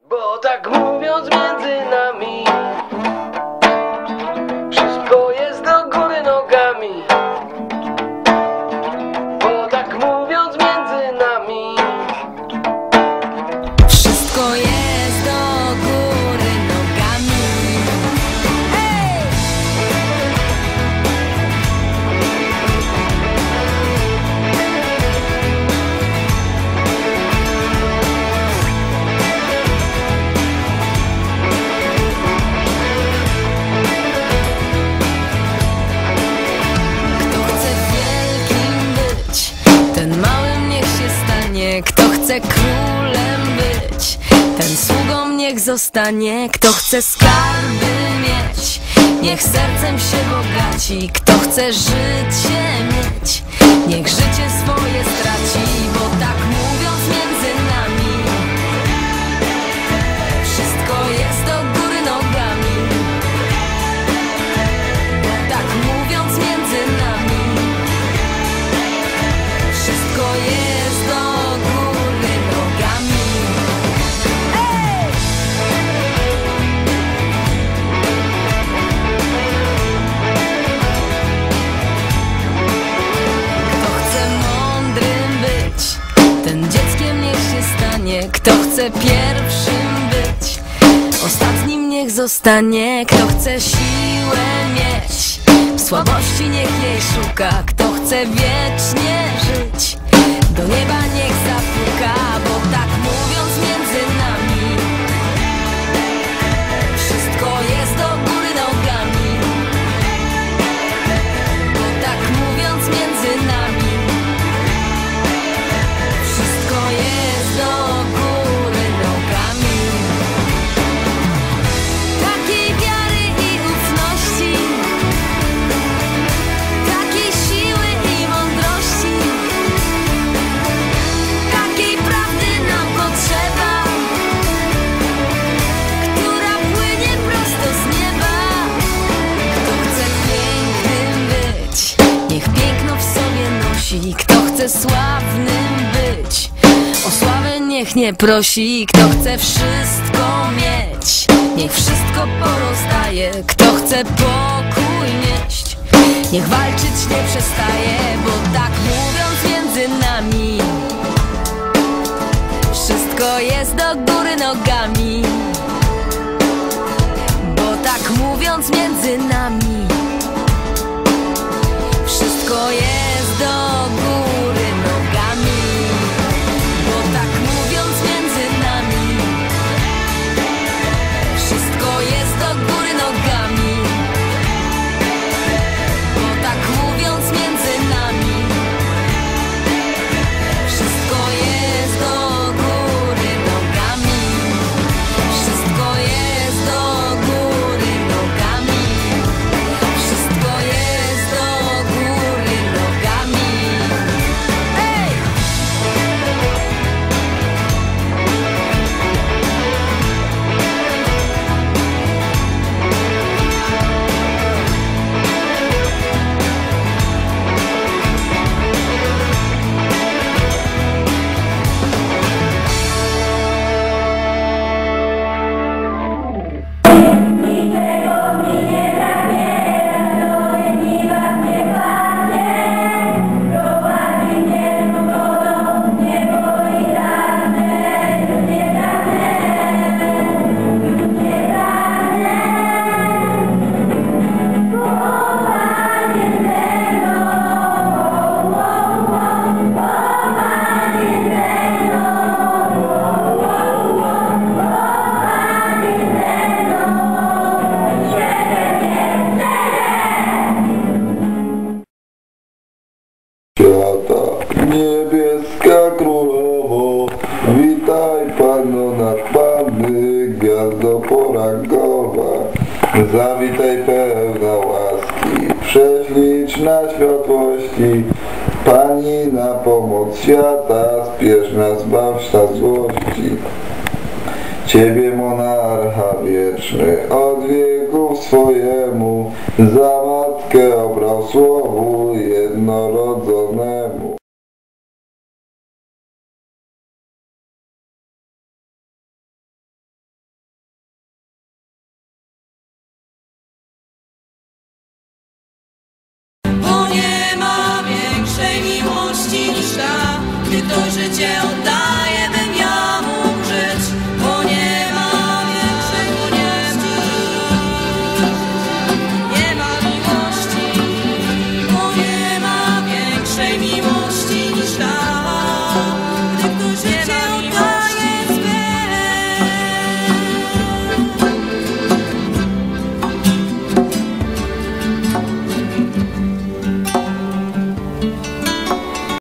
Bo tak mówiąc między nami chce królem być, ten sługą niech zostanie. Kto chce skarby mieć, niech sercem się bogaci. Kto chce życie mieć, niech życie swoje straci. Bo tak mówiąc Kto chce pierwszym być? Ostatnim niech zostanie. Kto chce siłę mieć? W słabości niech jej szuka. Kto chce wiecznie żyć? Do nieba niech sławę niech nie prosi Kto chce wszystko mieć. Niech wszystko porozdaje Kto chce pokój nieść. Niech walczyć nie przestaje Bo tak mówiąc między nami Wszystko jest do góry nogami. Bo tak mówiąc między nami Niebieska królowo, witaj Panno nad Panny, gwiazdo porankowa. Zawitaj pełna łaski, prześliczna światłości. Pani na pomoc świata, spiesz nas baw złości. Ciebie monarcha wieczny, od wieków swojemu, za matkę obrał słowu jednorodzonemu. To życie oddaje